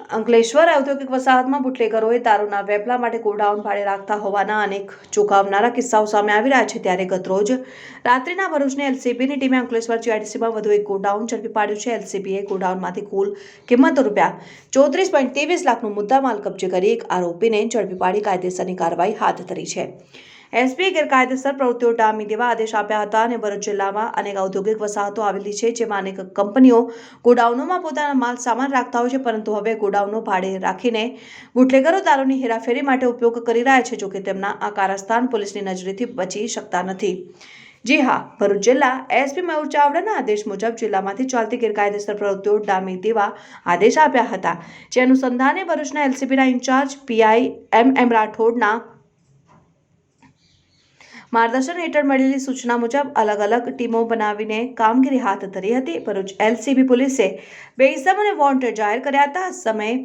અંકલેશ્વર ઔદ્યોગિક વસાહતમાં બુટલેગરોએ દારૂના વેપલા માટે ગોડાઉન ભાડે રાખતા હોવાના અનેક ચોંકાવનારા કિસ્સાઓ સામે આવી રહ્યા છે. ત્યારે ગતરોજ રાત્રિના ભરૂચની એલસીબીની ટીમે અંકલેશ્વર જીઆઈડીસીમાં વધુ એક ગોડાઉન ઝડપી પાડ્યું છે. એલસીબીએ ગોડાઉનમાંથી કુલ કિંમત રૂપિયા ચોત્રીસ પોઈન્ટ ત્રેવીસ લાખનું મુદ્દામાલ કબજે કરી એક આરોપીને ઝડપી પાડી કાયદેસરની કાર્યવાહી હાથ ધરી છે. એસપીએ ગેરકાયદેસર પ્રવૃત્તિઓ ડામી દેવા આદેશ આપ્યા હતા અને ભરૂચ જિલ્લામાં અનેક ઔદ્યોગિક વસાહતો આવેલી છે, જેમાં અનેક કંપનીઓ ગોડાઉનોમાં પોતાના માલ સામાન રાખતા હોય છે, પરંતુ હવે ગોડાઉનો ભાડે રાખીને બુટલેગરો દારૂની હેરાફેરી માટે ઉપયોગ કરી રહ્યા છે, જોકે તેમના આ કારસ્તાન પોલીસની નજરેથી બચી શકતા નથી. જી હા, ભરૂચ જિલ્લા એસપી મયુર ચાવડાના આદેશ મુજબ જિલ્લામાંથી ચાલતી ગેરકાયદેસર પ્રવૃત્તિઓ ડામી દેવા આદેશ આપ્યા હતા. જે અનુસંધાને ભરૂચના એલસીબીના ઇન્ચાર્જ પીઆઈ એમ એમ રાઠોડના માર્ગદર્શન હેઠળ મળેલી સૂચના મુજબ અલગ અલગ ટીમો બનાવીને કામગીરી હાથ ધરી હતી. ભરૂચ એલસીબી પોલીસે બે ઇસમોને વોન્ટેડ જાહેર કર્યા હતા. સમયે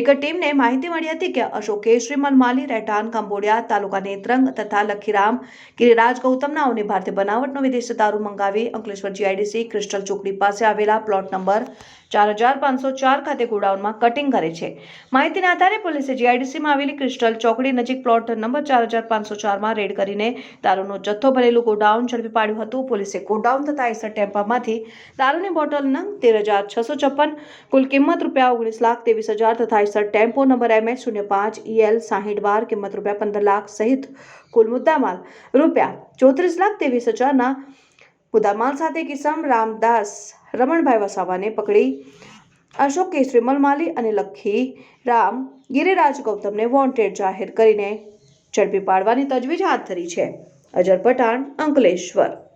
એક ટીમને માહિતી મળી હતી કે અશોક કેશરી મનમાલી રહેઠાણ, કંબોડિયા, તાલુકા નેત્રંગ તથા લખીરામ, ગિરિરાજ ગૌતમ નાઓને ભારતીય બનાવટનો વિદેશી દારૂ મંગાવી અંકલેશ્વર જીઆઈડીસી ક્રિસ્ટલ ચોકડી પાસે આવેલા પ્લોટ નંબર ચાર હજાર પાંચસો ચાર ખાતે ગોડાઉનમાં કટિંગ કરે છે. માહિતીના આધારે પોલીસે જીઆઈડીસીમાં આવેલી ક્રિસ્ટલ ચોકડી નજીક પ્લોટ નંબર ચાર હજાર પાંચસો ચારમાં રેડ કરીને દારૂનો જથ્થો ભરેલું ગોડાઉન ઝડપી પાડ્યું હતું. પોલીસે ગોડાઉન તથા આઈસર ટેમ્પામાંથી દારૂની બોટલ નંગ તેર હજાર છસો છપ્પન, કુલ કિંમત રૂપિયા ઓગણીસ લાખ ત્રેવીસ હજાર તથા આઈસર ટેમ્પો નંબર એમએચ શૂન્ય પાંચ ઈએલ સાહીઠ બાર કિંમત રૂપિયા પંદર લાખ સહિત કુલ મુદ્દામાલ રૂપિયા ચોત્રીસ લાખ ત્રેવીસ હજારના મુદ્દામાલ સાથે કિસમ રામદાસ, રમણભાઈ વસાવાને પકડી અશોક કેસરી, મલમાલી અને લખી રામ, ગિરિરાજ ગૌતમને વોન્ટેડ જાહેર કરીને ઝડપી પાડવાની તજવીજ હાથ ધરી છે. અજર પઠાણ અંકલેશ્વર